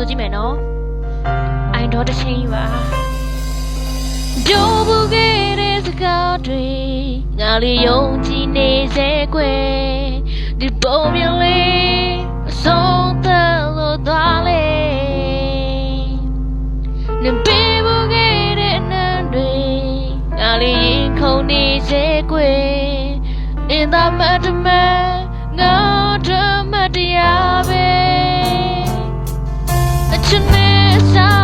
ဆိုကြည့်မယ်နော်အိုင်တော့တစ်ချင်းယူပါကြိုးဘူးခဲ့တဲ့စကားတွေငါလေးယုံကြည်နေစေကွယ်ဒီပုံမြင်လေးအဆုံးသတ်လို့သွားလေနေပေးဘူးခဲ့တဲ့အနံ့တွေငါလေးရင်ခုန်နေစေကွယ် in the madman ငါ Passionate